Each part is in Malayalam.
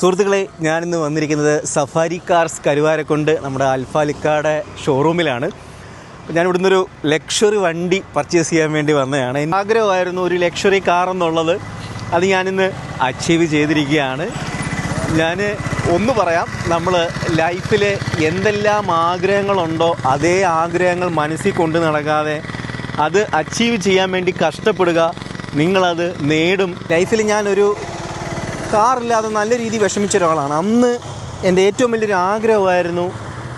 സുഹൃത്തുക്കളെ ഞാനിന്ന് വന്നിരിക്കുന്നത് സഫാരി കാർസ് കരുവാരക്കൊണ്ട് നമ്മുടെ അൽഫാലിക്കാടെ ഷോറൂമിലാണ് ഞാൻ ഇവിടുന്ന് ഒരു ലക്ഷറി വണ്ടി പർച്ചേസ് ചെയ്യാൻ വേണ്ടി വന്നതാണ്. എന്റെ ആഗ്രഹമായിരുന്നു ഒരു ലക്ഷറി കാർ എന്നുള്ളത്. അത് ഞാനിന്ന് അച്ചീവ് ചെയ്തിരിക്കുകയാണ്. ഞാൻ ഒന്ന് പറയാം നമ്മൾ ലൈഫിൽ എന്തെല്ലാം ആഗ്രഹങ്ങളുണ്ടോ അതേ ആഗ്രഹങ്ങൾ മനസ്സിൽ കൊണ്ട് നടക്കാതെ അത് അച്ചീവ് ചെയ്യാൻ വേണ്ടി കഷ്ടപ്പെടുക നിങ്ങളത് നേടും. ലൈഫിൽ ഞാനൊരു കാറില്ലാതെ നല്ല രീതിയിൽ വിഷമിച്ച ഒരാളാണ്. അന്ന് എന്റെ ഏറ്റവും വലിയൊരു ആഗ്രഹമായിരുന്നു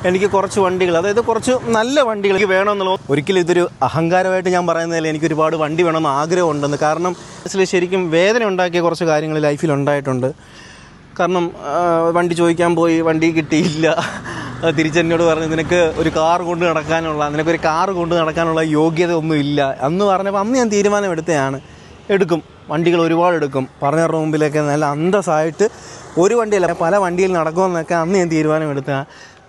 എനിക്ക് കുറച്ച് വണ്ടികൾ അതായത് കുറച്ച് നല്ല വണ്ടികൾ എനിക്ക് വേണമെന്നുള്ള ഒരിക്കലും ഇതൊരു അഹങ്കാരമായിട്ട് ഞാൻ പറയുന്നതിൽ എനിക്ക് ഒരുപാട് വണ്ടി വേണമെന്ന് ആഗ്രഹമുണ്ടെന്ന്. കാരണം മനസ്സിൽ ശരിക്കും വേദന ഉണ്ടാക്കിയ കുറച്ച് കാര്യങ്ങൾ ലൈഫിൽ ഉണ്ടായിട്ടുണ്ട്. കാരണം വണ്ടി ചോദിക്കാൻ പോയി വണ്ടി കിട്ടിയില്ല. തിരിച്ചെന്നോട് പറഞ്ഞു നിനക്ക് ഒരു കാർ കൊണ്ട് നടക്കാനുള്ള നിനക്കൊരു കാർ കൊണ്ട് നടക്കാനുള്ള യോഗ്യത ഒന്നും ഇല്ല അന്ന് പറഞ്ഞപ്പോൾ അന്ന് ഞാൻ തീരുമാനം എടുത്തതാണ് എടുക്കും. വണ്ടികൾ ഒരുപാട് എടുക്കും. പറഞ്ഞ റൂമിലേക്ക് നല്ല അന്തസ്സായിട്ട് ഒരു വണ്ടിയല്ല പല വണ്ടിയിൽ നടക്കുമെന്നൊക്കെ അന്ന് ഞാൻ തീരുമാനമെടുത്ത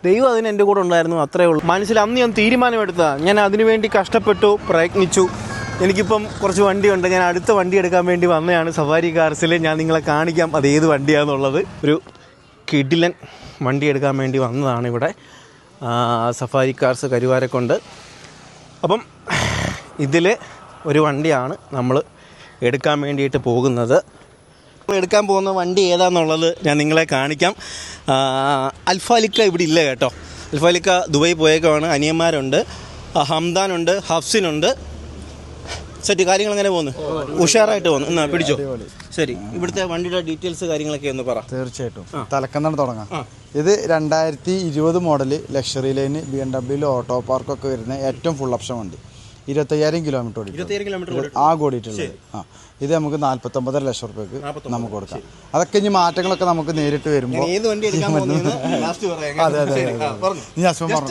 ദൈവം അതിന് എന്റെ കൂടെ ഉണ്ടായിരുന്നു അത്രേ ഉള്ളൂ. മനസ്സിൽ അന്ന് ഞാൻ തീരുമാനമെടുത്ത ഞാൻ അതിനുവേണ്ടി കഷ്ടപ്പെട്ടു പ്രയത്നിച്ചു. എനിക്കിപ്പം കുറച്ച് വണ്ടിയുണ്ട്. ഞാൻ അടുത്ത വണ്ടി എടുക്കാൻ വേണ്ടി വന്നതാണ് സഫാരി കാർസിൽ ഞാൻ നിങ്ങളെ കാണിക്കാം അത് ഏത് വണ്ടിയാണെന്നുള്ളത് ഒരു കിഡിലൻ വണ്ടി എടുക്കാൻ വേണ്ടി വന്നതാണ് ഇവിടെ. Safari cars Karuvarakundu. അപ്പം ഇതിൽ ഒരു വണ്ടിയാണ് നമ്മൾ എടുക്കാൻ വേണ്ടിയിട്ട് പോകുന്നത്. എടുക്കാൻ പോകുന്ന വണ്ടി ഏതാണെന്നുള്ളത് ഞാൻ നിങ്ങളെ കാണിക്കാം. അൽഫാലിക്ക ഇവിടെ ഇല്ല കേട്ടോ. അൽഫാലിക്ക ദുബായി പോയേക്കാണ് അനിയന്മാരുണ്ട്. ഹംദാനുണ്ട് ഹഫ്സിനുണ്ട്. സെറ്റ് കാര്യങ്ങൾ എങ്ങനെ പോകുന്നു? ഉഷാറായിട്ട് പോകുന്നു. എന്നാ പിടിച്ചോ. ശരി ഇവിടുത്തെ വണ്ടിയുടെ ഡീറ്റെയിൽസ് കാര്യങ്ങളൊക്കെ ഒന്ന് പറ. തീർച്ചയായിട്ടും. തലക്കന്നാണ് തുടങ്ങാം. ഇത് രണ്ടായിരത്തി ഇരുപത് model luxury line B M ഡബ്ല്യൂയിൽ auto പാർക്കൊക്കെ വരുന്ന ഏറ്റവും ഫുൾ ഓപ്ഷൻ വണ്ടി. ഇരുപത്തയ്യായിരം കിലോമീറ്റർ ഓടി ഇരുപത്തിയേഴ് കിലോമീറ്റർ ആ ഓടിയിട്ടുള്ളത്. ആ. ഇത് നമുക്ക് നാല്പത്തൊമ്പതര ലക്ഷം റുപ്യക്ക് നമുക്ക് കൊടുക്കാം. അതൊക്കെ ഇനി മാറ്റങ്ങളൊക്കെ നമുക്ക് നേരിട്ട് വരുമ്പോൾ വണ്ടി അതെ, അതെ. ഇനി അസുഖം പറഞ്ഞു.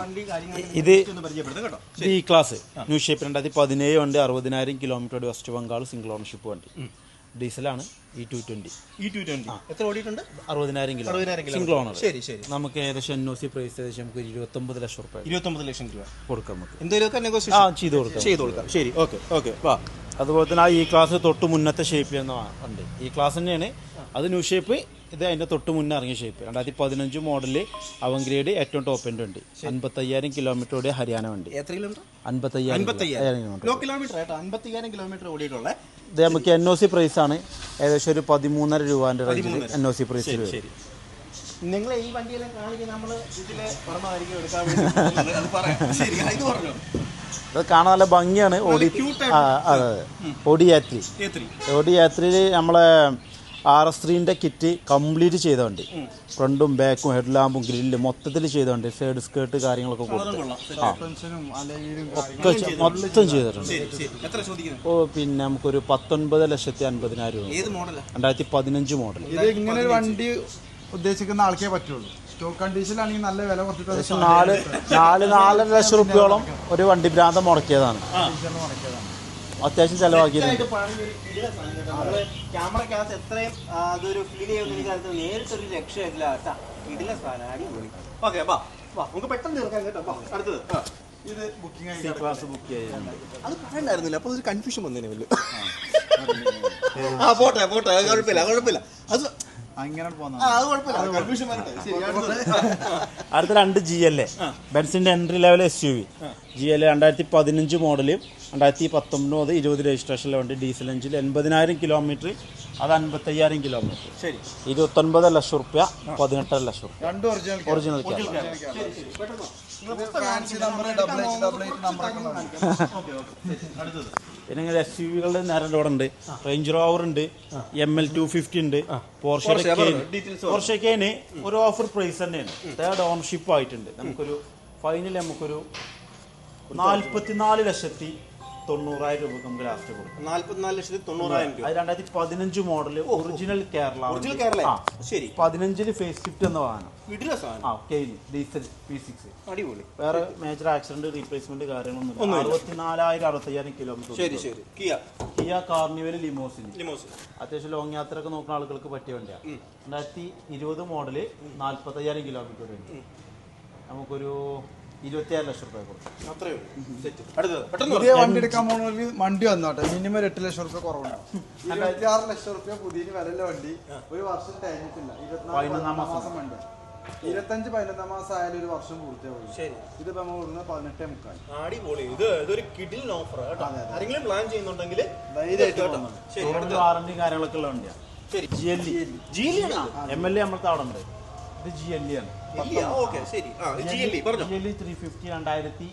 വണ്ടി ഇത് ഈ ക്ലാസ് ന്യൂ ഷേപ്പ് രണ്ടായിരത്തി പതിനേഴ് വണ്ടി അറുപതിനായിരം kilometre west Bengal single ownership വണ്ടി. ഡീസലാണ് E two twenty E two twenty എത്ര ഓടിയിട്ടുണ്ട്? അറുപതിനായിരം കിലോ. അറുപതിനായിരം കിലോ. സിംഗിൾ ഓണർ ശരി ശരി. നമുക്ക് ഏകദേശം എൻ ഒ സി പ്രൈസ് ഏകദേശം നമുക്ക് ഇരുപത്തൊമ്പത് ലക്ഷം റുപ്യ. ഇരുപത്തൊമ്പത് ലക്ഷം രൂപ. കൊടുക്കാം നമുക്ക്. എന്തെങ്കിലുമൊക്കെ ആ നെഗോസിയേഷൻ ചെയ്ത് കൊടുക്കാം. ചെയ്ത് കൊടുക്കാം. ശരി. Okay okay. വാ. അതുപോലെ തന്നെ ആ ഈ ക്ലാസ് തൊട്ട് മുന്നത്തെ ഷേപ്പ് എന്ന ഉണ്ട്. ഈ ക്ലാസ് തന്നെയാണ്. അത് ന്യൂ ഷേപ്പ് ഇത് അതിന്റെ തൊട്ട് മുന്നേ ഇറങ്ങിയ ഷേപ്പ് രണ്ടായിരത്തി പതിനഞ്ച് മോഡൽ അവൻ ഗ്രേഡ് ഏറ്റവും ടോപ്പ് എൻഡ് ഉണ്ട് അൻപത്തയ്യായിരം കിലോമീറ്റർ ഓടിയ ഹരിയാന വണ്ടി. എത്ര കിലോമീറ്റർ അൻപത്തയ്യായിരം കിലോമീറ്റർ ഓടിയിട്ടുള്ള. ഇത് നമുക്ക് എൻ ഒ സി പ്രൈസ് ആണ്. ഏകദേശം ഒരു പതിമൂന്നര രൂപന്റെ റേഞ്ചിൽ എൻ ഒ സി പ്രൈസ് വരും നിങ്ങൾ ഈ വണ്ടിയെല്ലാം കാണിക്കുന്ന നമ്മൾ ഇതിലെ പുറമായിരിക്കും എടുക്കാൻ വേണ്ടി അത് കാണാൻ നല്ല ഭംഗിയാണ്. ഓടി അതെ ഓടി യാത്രി. ഓടി യാത്രയിൽ നമ്മളെ ആർ എസ് ത്രീന്റെ കിറ്റ് കംപ്ലീറ്റ് ചെയ്ത വണ്ടി. ഫ്രണ്ടും ബാക്കും ഹെഡ് ലാമ്പും ഗ്രില്ലും മൊത്തത്തിൽ ചെയ്ത വണ്ടി. സൈഡ് സ്കേർട്ട് കാര്യങ്ങളൊക്കെ കൊടുത്തു. ആ. ഒക്കെ ചെ- മൊത്തം ചെയ്തിട്ടുണ്ട്. എത്ര ചോദിക്കുന്നത് ഓ പിന്നെ നമുക്കൊരു പത്തൊൻപത് ലക്ഷത്തി അൻപതിനായിരം രൂപ. ഏത് മോഡലാ രണ്ടായിരത്തി പതിനഞ്ച് മോഡൽ ഇത് ഇങ്ങനെ ഒരു വണ്ടി ഉദ്ദേശിക്കുന്ന ആൾക്കേ പറ്റുള്ളൂ. സ്റ്റോക്ക് കണ്ടീഷനിലാണെങ്കിൽ നല്ല വില കുറച്ചിട്ട് അത് നാല് നാല് നാലര ലക്ഷം റുപ്യോളം ഒരു വണ്ടി ഭ്രാന്തം മുടക്കിയതാണ്. അത്യാവശ്യം ചെലവാക്കിയിട്ടുണ്ട്. ക്യാമറക്കകത്ത് എത്രയും അതൊരു ഫീൽ ചെയ്യുന്ന എനിക്ക് അത് നേരിട്ടൊരു രക്ഷയില്ല കേട്ടാ ഇടില സാധനം. അടിപൊളി. ഓക്കെ വാ വാ നമുക്ക് പെട്ടെന്ന് തീർക്കാം കേട്ടോ. വാ അടുത്തത്. ഇത് ബുക്കിംഗ് സി ക്ലാസ് ബുക്ക് അത് പറയണ്ടായിരുന്നില്ല. അപ്പൊ ഒരു കൺഫ്യൂഷൻ വന്നേനെ വല്ലു. ആ പോട്ടെ പോട്ടെ. കുഴപ്പമില്ല കുഴപ്പമില്ല. അത് അങ്ങനെ പോന്ന ആ അത് കുഴപ്പമില്ല. കൺഫ്യൂഷൻ വരട്ടെ. ശരി അടുത്ത രണ്ട് G L A ബെൻസിന്റെ entry level S U V G L A രണ്ടായിരത്തി പതിനഞ്ച് മോഡൽ രണ്ടായിരത്തി പത്തൊമ്പത് ഇരുപത് രജിസ്ട്രേഷനിലെ വണ്ടി ഡീസൽ എഞ്ചിൽ എൺപതിനായിരം കിലോമീറ്റർ അത് അൻപത്തയ്യായിരം കിലോമീറ്റർ ശരി. ഇരുപത്തൊൻപത് ലക്ഷം റുപ്യ പതിനെട്ടര ലക്ഷം റുപ്യ. രണ്ട് ഒറിജിനൽ ഒറിജിനൽ പിന്നെ എസ് യു വികളുടെ നേരം ഇവിടെ ഉണ്ട്. റേഞ്ച് റോവർ ഉണ്ട്. എം എൽ ടു ഫിഫ്റ്റി ഉണ്ട് പോർഷക്കേന് ഒരു ഓഫർ പ്രൈസ് തന്നെയാണ്. തേർഡ് ഓണർഷിപ്പ് ആയിട്ടുണ്ട്. നമുക്കൊരു ഫൈനൽ നമുക്കൊരു നാല്പത്തിനാല് ലക്ഷത്തി തൊണ്ണൂറായിരം രൂപ നമുക്ക് ലാസ്റ്റ് കൊടുക്കും. നാല്പത്തിനാല് ലക്ഷത്തി തൊണ്ണൂറായിരം രൂപ. അത് രണ്ടായിരത്തി പതിനഞ്ച് model original Kerala original Kerala. ശരി. പതിനഞ്ചിൽ ഫേസ് ഷിഫ്റ്റ് എന്ന വാഹനം. ഡീസൽ പി സിക്സ് അടിപൊളി. വേറെ മേജർ ആക്സിഡന്റ് റീപ്ലേസ്മെന്റ് കാര്യങ്ങളൊന്നും അറുപത്തിനാലായിരം അറുപത്തയ്യായിരം കിലോമീറ്റർ ശരി ശരി. Kia. Kia Carnival limousine limousine അത്യാവശ്യം ലോങ് യാത്രയൊക്കെ നോക്കുന്ന ആളുകൾക്ക് പറ്റിയ വണ്ടിയാണ് രണ്ടായിരത്തി ഇരുപത് മോഡൽ നാല്പത്തയ്യായിരം കിലോമീറ്റർ നമുക്കൊരു ഇരുപത്തിയാറ് ലക്ഷം രൂപ കൊടുക്കും അത്രയേ സെറ്റ്. അടുത്തത് പുതിയ വണ്ടി എടുക്കാൻ പോകണമെങ്കിൽ വണ്ടി വന്നോട്ടെ. മിനിമം ഒരു എട്ട് ലക്ഷം റുപ്യ കുറവുണ്ടാവും ഇരുപത്തി ആറ് ലക്ഷം റുപ്യ പുതിയ വിലയുള്ള വണ്ടി ഒരു വർഷം കഴിഞ്ഞിട്ടില്ല. ഇരുപത്തിനാല് മാസം. വണ്ടി ഇരുപത്തഞ്ച് പതിനൊന്നാം മാസം ആയാലും ഒരു വർഷം പൂർത്തിയാവും. ശരി. ഇതിപ്പോ നമ്മൾ കൊടുക്കുന്നത് പതിനെട്ടേ മുക്കാൽ. അടിപൊളി. ഇത് ഇതൊരു കിഡിൽ ഓഫർ ആരെങ്കിലും പ്ലാൻ ചെയ്യുന്നുണ്ടെങ്കിൽ ധൈര്യമായിട്ട് കേട്ടോ. പോകുന്നുണ്ട്. ശരി ഷോറൂമിൽ അടുത്തത്. കാര്യങ്ങളൊക്കെ ഉള്ള വണ്ടിയാണ് ശരി. ജി എൽ ജി ആണോ? എം എൽ എ നമ്മളത്തെ അവിടെ ഉണ്ട്. ഇത് ജി എൽ ഇ ആണ്. ഓക്കേ, ശരി. ആ GLE, പറഞ്ഞോ. ത്രീ ഫിഫ്റ്റി രണ്ടായിരത്തി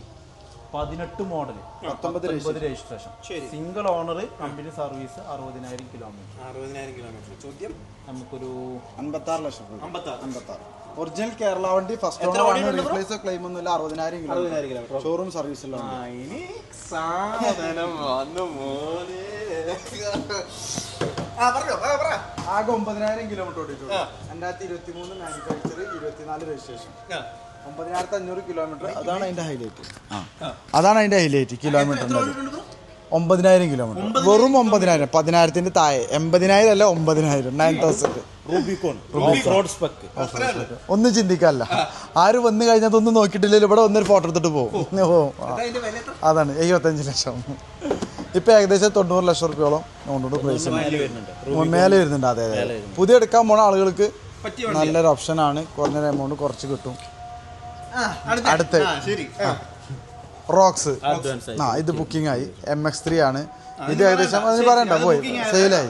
പതിനെട്ട് മോഡൽ പത്തൊമ്പത് രജിസ്ട്രേഷൻ. ശരി. സിംഗിൾ ഓണർ കമ്പനി സർവീസ് അറുപതിനായിരം കിലോമീറ്റർ അറുപതിനായിരം കിലോമീറ്റർ ചോദ്യം? നമുക്കൊരു അമ്പത്തി ആറ് ലക്ഷം അമ്പത്തി ആറ് ഒറിജിനൽ കേരള വണ്ടി ഫസ്റ്റ് ഓണർ റീപ്ലേസ് ക്ലെയിം ഒന്നുമില്ല അറുപതിനായിരം അറുപതിനായിരം കിലോമീറ്റർ ഷോറൂം സർവീസ് ആ, ഇനി സാധനം വന്നു മോനെ. ആകെ ഒമ്പതിനായിരം കിലോമീറ്റർ ഓടിയിട്ടുള്ളൂ. ആ. രണ്ടായിരത്തി ഇരുപത്തി മൂന്ന് മാനുഫാക്ചർ ഇരുപത്തിനാല് രജിസ്ട്രേഷൻ. ഒമ്പതിനായിരത്തി അഞ്ഞൂറ് കിലോമീറ്റർ അതാണ് അതിന്റെ ഹൈലൈറ്റ് അതാണ് അതിന്റെ ഹൈലൈറ്റ് കിലോമീറ്റർ? ഒമ്പതിനായിരം കിലോമീറ്റർ വെറും ഒമ്പതിനായിരം പതിനായിരത്തിന്റെ താഴെ. എൺപതിനായിരം അല്ല ഒമ്പതിനായിരം. നയൻ തൗസൻഡ് ഒന്ന് ചിന്തിക്കാല്ല ആര് വന്നു കഴിഞ്ഞാൽ ഒന്നും നോക്കിയിട്ടില്ലല്ലോ. ഇവിടെ ഒന്നൊരു ഫോട്ടോ എടുത്തിട്ട് പോകും. ഓ. ആ. ഇതിന്റെ വില എത്ര? അതാണ് എഴുപത്തഞ്ച് ലക്ഷം. ഇപ്പൊ ഏകദേശം തൊണ്ണൂറ് ലക്ഷം റുപ്യോളം കൊണ്ടുകൊണ്ട് പ്രൈസ് മേലെ വരുന്നുണ്ട്. അതെ അതെ പുതിയ എടുക്കാൻ പോണ ആളുകൾക്ക്. നല്ലൊരു ഓപ്ഷൻ ആണ്. കുറഞ്ഞൊരു എമൗണ്ട് കുറച്ച് കിട്ടും. ആ, അടുത്ത. അടുത്ത്. ആ, ശരി. റോക്സ്. അഡ്വാൻസ് ആ ഇത് ബുക്കിംഗ് ആയി. എം എക്സ് ത്രീ ആണ്. ഇത് ഏകദേശം അതിന് പറയണ്ട പോയി. സെയിലായി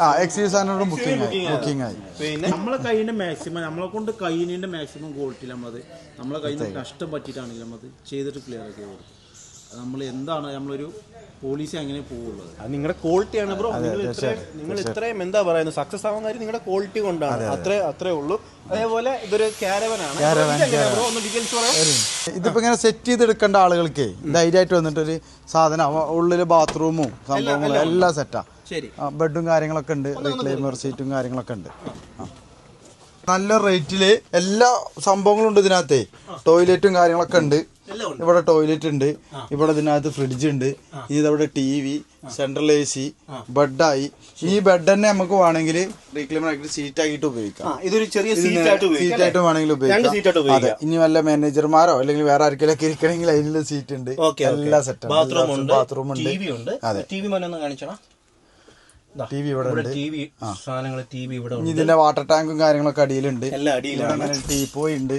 ആ എക്സീസ് ആനോട് ബുക്കിംഗ് ആയി. ബുക്കിംഗ് ആയി. പിന്നെ? നമ്മളെ കയ്യിന്റെ മാക്സിമം നമ്മളെ കൊണ്ട് കയ്യിന്റെ മാക്സിമം ക്വാളിറ്റി നമ്മളത്. നമ്മളെ കയ്യിൽ നിന്ന് നഷ്ടം പറ്റിയിട്ടാണെങ്കിൽ നമ്മളത് ചെയ്തിട്ട് ക്ലിയർ ആക്കി കൊടുക്കും നമ്മൾ എന്താണ് നമ്മളൊരു പോളിസി അങ്ങനെ പോകുള്ളത് അത് നിങ്ങളുടെ ക്വാളിറ്റിയാണ് ബ്രോ നിങ്ങൾ ഇത്രയും നിങ്ങൾ ഇത്രയും എന്താ പറയുന്നത്? സക്സസ് ആവാൻ കാര്യം നിങ്ങളുടെ ക്വാളിറ്റി കൊണ്ടാണ്. അത്രേ അത്രേ ഉള്ളൂ. അതേപോലെ ഇതൊരു ഇതിപ്പോ ഇങ്ങനെ സെറ്റ് ചെയ്തെടുക്കേണ്ട ആളുകൾക്ക് ധൈര്യമായിട്ട് വന്നിട്ട് ഒരു സാധനം ഉള്ളിൽ ഉള്ളിൽ ബാത്റൂമും സംഭവങ്ങളും എല്ലാം സെറ്റാ ശരി. ബെഡും കാര്യങ്ങളൊക്കെ ഉണ്ട്. റിക്ലൈമർ സീറ്റും കാര്യങ്ങളൊക്കെ ഉണ്ട്. നല്ല റേറ്റിൽ എല്ലാ സംഭവങ്ങളും ഉണ്ട് ഇതിനകത്തെ. ടോയ്ലറ്റും കാര്യങ്ങളൊക്കെ ഉണ്ട്. ഇവിടെ ടോയ്ലറ്റ് ഉണ്ട് ഇവിടെ ഇതിനകത്ത് ഫ്രിഡ്ജ് ഉണ്ട് ഇതവിടെ T V central A C ബെഡായി ഈ ബെഡ് തന്നെ നമുക്ക് വേണമെങ്കിൽ റീക്ലൈമർ ആക്കിയിട്ട് സീറ്റ് ആക്കിയിട്ട് ഉപയോഗിക്കാം. ഇതൊരു ചെറിയ സീറ്റ് ആയിട്ട് വേണമെങ്കിൽ ഉപയോഗിക്കാം. അതെ ഇനി വല്ല മാനേജർമാരോ അല്ലെങ്കിൽ വേറെ ആർക്കെങ്കിലും ഇരിക്കണമെങ്കിൽ അതിനുള്ള സീറ്റ് ഉണ്ട്. എല്ലാ സെറ്റ് ബാത്റൂം ഉണ്ട് അതെ. ടി വി കാണിച്ചോടാ ടി വി ഇവിടെ ഉണ്ട്. ടി വി സാധനങ്ങൾ ടി വി ഇവിടെ ഉണ്ട്. ഇതിന്റെ വാട്ടർ ടാങ്കും കാര്യങ്ങളൊക്കെ അടിയിലുണ്ട്. ഉണ്ട്.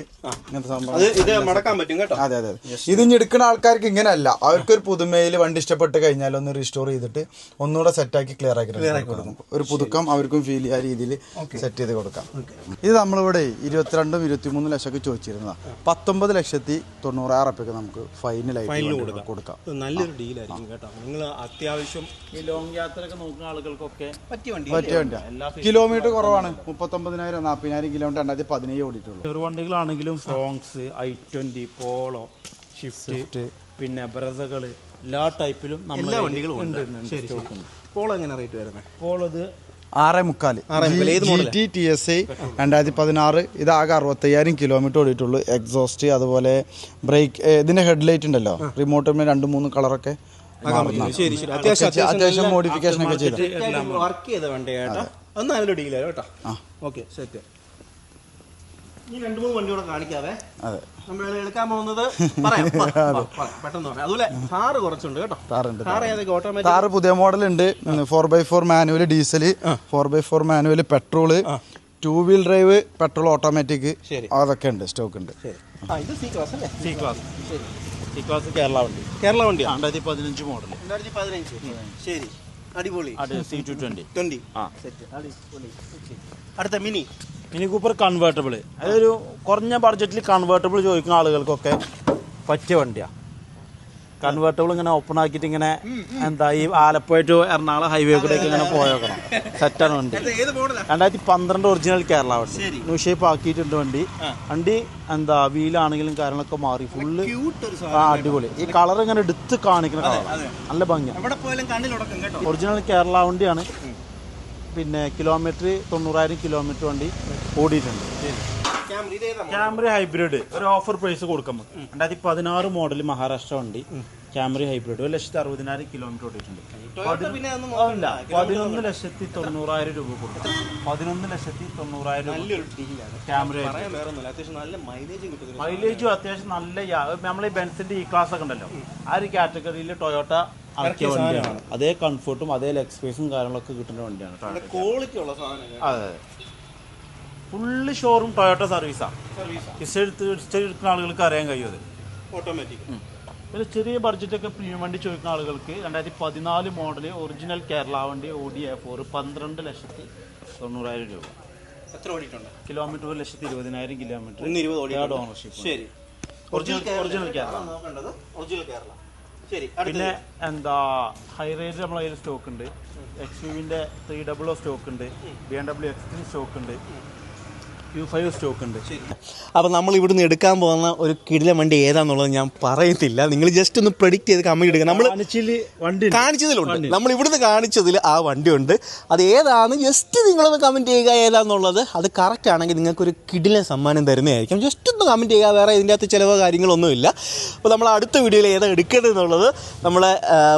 ഇങ്ങനത്തെ സംഭവം ഇത് മടക്കാൻ പറ്റും കേട്ടോ. അതെ അതെ ഇത് ഇനി എടുക്കുന്ന ആൾക്കാർക്ക് ഇങ്ങനെയല്ല. അവർക്കൊരു പുതുമയിൽ വണ്ടി ഇഷ്ടപ്പെട്ട് കഴിഞ്ഞാൽ ഒന്ന് റീസ്റ്റോർ ചെയ്തിട്ട് ഒന്നുകൂടെ സെറ്റാക്കി ക്ലിയർ ആക്കി കൊടുക്കും. ഒരു പുതുക്കം അവർക്കും ഫീൽ ആ രീതിയിൽ സെറ്റ് ചെയ്ത് കൊടുക്കാം. ഇത് നമ്മളിവിടെ ഇരുപത്തിരണ്ടും ഇരുപത്തിമൂന്നും ലക്ഷമൊക്കെ ചോദിച്ചിരുന്നതാണ് പത്തൊമ്പത് ലക്ഷത്തി തൊണ്ണൂറായിരം ഉറുപ്പ്യക്ക് നമുക്ക് ഫൈനൽ ആയിട്ട് കൊടുക്കാം. നല്ലൊരു ഡീലായിരിക്കും കേട്ടോ. നിങ്ങൾ അത്യാവശ്യം ഈ ലോങ് യാത്രയൊക്കെ നോക്കുന്ന ആളുകൾക്കൊക്കെ പറ്റിയ വണ്ടി പറ്റിയ കിലോമീറ്റർ കുറവാണ്. മുപ്പത്തൊമ്പതിനായിരം നാൽപ്പതിനായിരം കിലോമീറ്റർ രണ്ടായിരത്തി പതിനേഴ് ഓടിയിട്ടുള്ളൂ. ചെറുവണ്ടികളാണെങ്കിലും Fronx I twenty Polo Swift പിന്നെ ബ്രസകൾ എല്ലാ ടൈപ്പിലും നമ്മൾ എല്ലാ വണ്ടികളും പോളോ എങ്ങനെ റേറ്റ് വരുന്നത് പോളോ ഇത് ആറേ മുക്കാൽ. ടി ടി എസ് ഐ രണ്ടായിരത്തി പതിനാറ്. ഇത് ആകെ അറുപത്തയ്യായിരം കിലോമീറ്റർ ഓടിയിട്ടുള്ളൂ. എക്സോസ്റ്റ് അതുപോലെ ബ്രേക്ക് ഇതിന്റെ ഹെഡ്ലൈറ്റ് ഉണ്ടല്ലോ. റിമോട്ട് രണ്ട് മൂന്ന് കളറൊക്കെ ശരി ശരി. അത്യാവശ്യം അത്യാവശ്യം മോഡിഫിക്കേഷൻ ഒക്കെ ചെയ്ത്. വർക്ക് ചെയ്ത വണ്ടി കേട്ടോ. അത് നല്ലൊരു ഡീല കേട്ടോ. ഓക്കെ സെറ്റ് രണ്ട് മൂന്ന് കാണിക്കാവേ. അതെ. നമ്മൾ എടുക്കാൻ പോകുന്നത് പറയാം. പെട്ടെന്ന് പറയാം. അതുപോലെ കാറ് കുറച്ചുണ്ട് കേട്ടോ. ഏതൊക്കെ? ഓട്ടോമാറ്റിക് പുതിയ മോഡൽ ഉണ്ട് four by four manual diesel four by four manual petrol two wheel drive petrol automatic അതൊക്കെ ഉണ്ട് സ്റ്റോക്ക് ഉണ്ട്. ആ ഇത് സി ക്ലാസ് അല്ലേ? സി ക്ലാസ് ശരി. സി ക്ലാസ് കേരള വണ്ടി. കേരള വണ്ടി രണ്ടായിരത്തി പതിനഞ്ച് മോഡൽ രണ്ടായിരത്തി പതിനഞ്ച് ശരി. അടിപൊളി. സി ടു ട്വന്റി ട്വന്റി ആ. സെറ്റ്. അടിപൊളി. അടുത്ത മിനി. മിനി കൂപ്പർ കൺവേർട്ടബിൾ അതൊരു കുറഞ്ഞ ബഡ്ജറ്റിൽ കൺവേർട്ടബിൾ ചോദിക്കുന്ന ആളുകൾക്കൊക്കെ പറ്റിയ വണ്ടിയാണ് കൺവേർട്ടബിൾ ഇങ്ങനെ ഓപ്പൺ ആക്കിയിട്ട് ഇങ്ങനെ എന്താ ഈ ആലപ്പുഴ ടു എറണാകുളം ഹൈവേ കൂടെ ഇങ്ങനെ പോയേക്കണം. സെറ്റാണ് വണ്ടി. രണ്ടായിരത്തി പന്ത്രണ്ട് ഒറിജിനൽ കേരള വണ്ടി. ന്യൂ ഷേപ്പ് ആക്കിയിട്ടുണ്ട് വണ്ടി. വണ്ടി എന്താ വീലാണെങ്കിലും കാര്യങ്ങളൊക്കെ മാറി. ഫുള്ള് ആ അടിപൊളി. ഈ കളർ ഇങ്ങനെ എടുത്ത് കാണിക്കുന്ന കളർ നല്ല ഭംഗിയാണ് ഒറിജിനൽ കേരള വണ്ടിയാണ്. പിന്നെ കിലോമീറ്റർ തൊണ്ണൂറായിരം കിലോമീറ്റർ വണ്ടി ഓടിയിട്ടുണ്ട്. ക്യാമറ ഹൈബ്രിഡ് ഒരു ഓഫർ പ്രൈസ് കൊടുക്കാൻ പറ്റും രണ്ടായിരത്തി പതിനാറ് മോഡൽ മഹാരാഷ്ട്ര വണ്ടി. ക്യാമറ ഹൈബ്രിഡ് ഒരു ലക്ഷത്തി അറുപതിനായിരം കിലോമീറ്റർ ഓടിയിട്ടുണ്ട്. പതിനൊന്ന് ലക്ഷത്തി തൊണ്ണൂറായിരം രൂപ കൊടുക്കും പതിനൊന്ന് ലക്ഷത്തി തൊണ്ണൂറായിരം ക്യാമറ അത്യാവശ്യം നല്ല മൈലേജും കിട്ടുന്നു മൈലേജും അത്യാവശ്യം നല്ല നമ്മൾ ഈ ബെൻസിന്റെ ഈ ക്ലാസ് ഒക്കെ ഉണ്ടല്ലോ. ആ ഒരു കാറ്റഗറിയിൽ ടൊയോട്ട ഇറക്കിയ വണ്ടിയാണ്. അതേ കംഫർട്ടും അതേ ലെഗ് സ്പേസും കാര്യങ്ങളൊക്കെ കിട്ടുന്ന വണ്ടിയാണ് അതെ. ഫുള്ള് ഷോറും ടൊയോട്ട സർവീസാണ് സർവീസ് ഹിസ്റ്ററി എടുക്കുന്ന ആളുകൾക്ക് അറിയാൻ കഴിയും അത്. ഓട്ടോമാറ്റിക് ഒരു ചെറിയ ബഡ്ജറ്റൊക്കെ പ്രീമിയം വണ്ടി ചോദിക്കുന്ന ആളുകൾക്ക് രണ്ടായിരത്തി പതിനാല് മോഡൽ ഒറിജിനൽ കേരള വണ്ടി ഓടി എ ഫോർ പന്ത്രണ്ട് ലക്ഷത്തി തൊണ്ണൂറായിരം രൂപ. എത്ര ഓടിയിട്ടുണ്ട്? കിലോമീറ്റർ ഒരു ലക്ഷത്തി ഇരുപതിനായിരം കിലോമീറ്റർ ഇരുപത് ഓണർഷിപ്പ് ശരി. Original original Kerala original Kerala ശരി പിന്നെ എന്താ ഹൈ റേഞ്ച് നമ്മളെ കയ്യിൽ സ്റ്റോക്ക് ഉണ്ട്. എക്സ് യുവിന്റെ ത്രീ ഡബിൾ ഒ സ്റ്റോക്ക് ഉണ്ട്. B M W X three stock ഉണ്ട്. യു ഫൈവ് സ്റ്റോക്ക് ഉണ്ട്. അപ്പോൾ നമ്മൾ ഇവിടുന്ന് എടുക്കാൻ പോകുന്ന ഒരു കിടിലൻ വണ്ടി ഏതാന്നുള്ളത് ഞാൻ പറയത്തില്ല. നിങ്ങൾ ജസ്റ്റ് ഒന്ന് പ്രഡിക്റ്റ് ചെയ്ത് കമ്മി എടുക്കുക. നമ്മൾ വണ്ടി ഉണ്ട്. കാണിച്ചതിലുണ്ട്. നമ്മൾ ഇവിടുന്ന് കാണിച്ചതിൽ ആ വണ്ടിയുണ്ട് അത് ഏതാണ്? ജസ്റ്റ് നിങ്ങളൊന്ന് കമന്റ് ചെയ്യുക ഏതാന്നുള്ളത്. അത് കറക്റ്റ് ആണെങ്കിൽ നിങ്ങൾക്കൊരു കിടിലൻ സമ്മാനം തരുന്നതായിരിക്കും. ജസ്റ്റ് ഒന്ന് കമന്റ് ചെയ്യുക. വേറെ ഇതിന്റെ അകത്ത് ചിലവോ കാര്യങ്ങളൊന്നുമില്ല അപ്പോൾ നമ്മൾ അടുത്ത വീഡിയോയിൽ ഏതാ എന്നുള്ളത് നമ്മളെ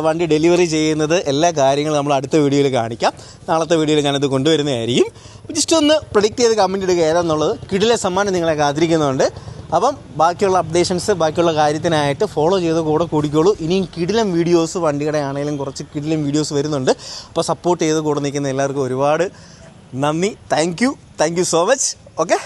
വണ്ടി ഡെലിവറി ചെയ്യുന്നത് എല്ലാ കാര്യങ്ങളും നമ്മൾ അടുത്ത വീഡിയോയിൽ കാണിക്കാം. നാളത്തെ വീഡിയോയിൽ ഞാനത് കൊണ്ടുവരുന്നതായിരിക്കും. ജസ്റ്റ് ഒന്ന് പ്രൊഡിക്റ്റ് ചെയ്ത് കമന്റ് ഇടുക ഏതാന്നുള്ളത്. കിടിലെ സമ്മാനം നിങ്ങളെ കാത്തിരിക്കുന്നുണ്ട്. അപ്പം ബാക്കിയുള്ള അപ്ഡേഷൻസ് ബാക്കിയുള്ള കാര്യത്തിനായിട്ട് ഫോളോ ചെയ്ത് കൂടെ കൂടിക്കോളൂ. ഇനിയും കിടിലം വീഡിയോസ് വണ്ടിയുടെ ആണെങ്കിലും കുറച്ച് കിടിലം വീഡിയോസ് വരുന്നുണ്ട്. അപ്പോൾ സപ്പോർട്ട് ചെയ്ത് കൂടെ നിൽക്കുന്ന എല്ലാവർക്കും ഒരുപാട് നന്ദി. Thank you thank you so much okay